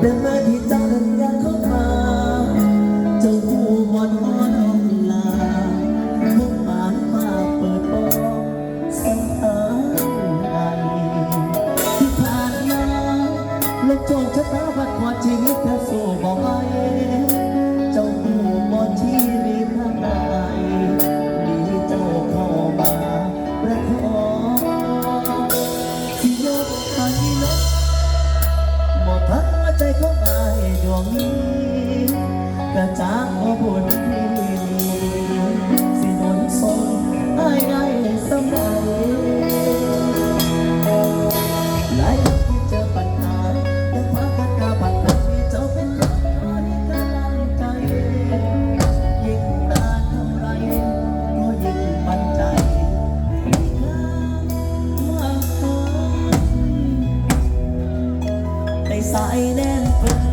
เดินมาที่เจ้าเดินยังเข้ามาเจ้าผู้บอดอ่อนอ่อนลามุกปานมาเปิดโปงสังหารใดที่ผ่านมาลงโจงชะตาพัดควาชีวิตแทบสู้บ่ไหวเจ้าผู้บอดที่ ใจของอายดวงนี้ สายแน่นเปิด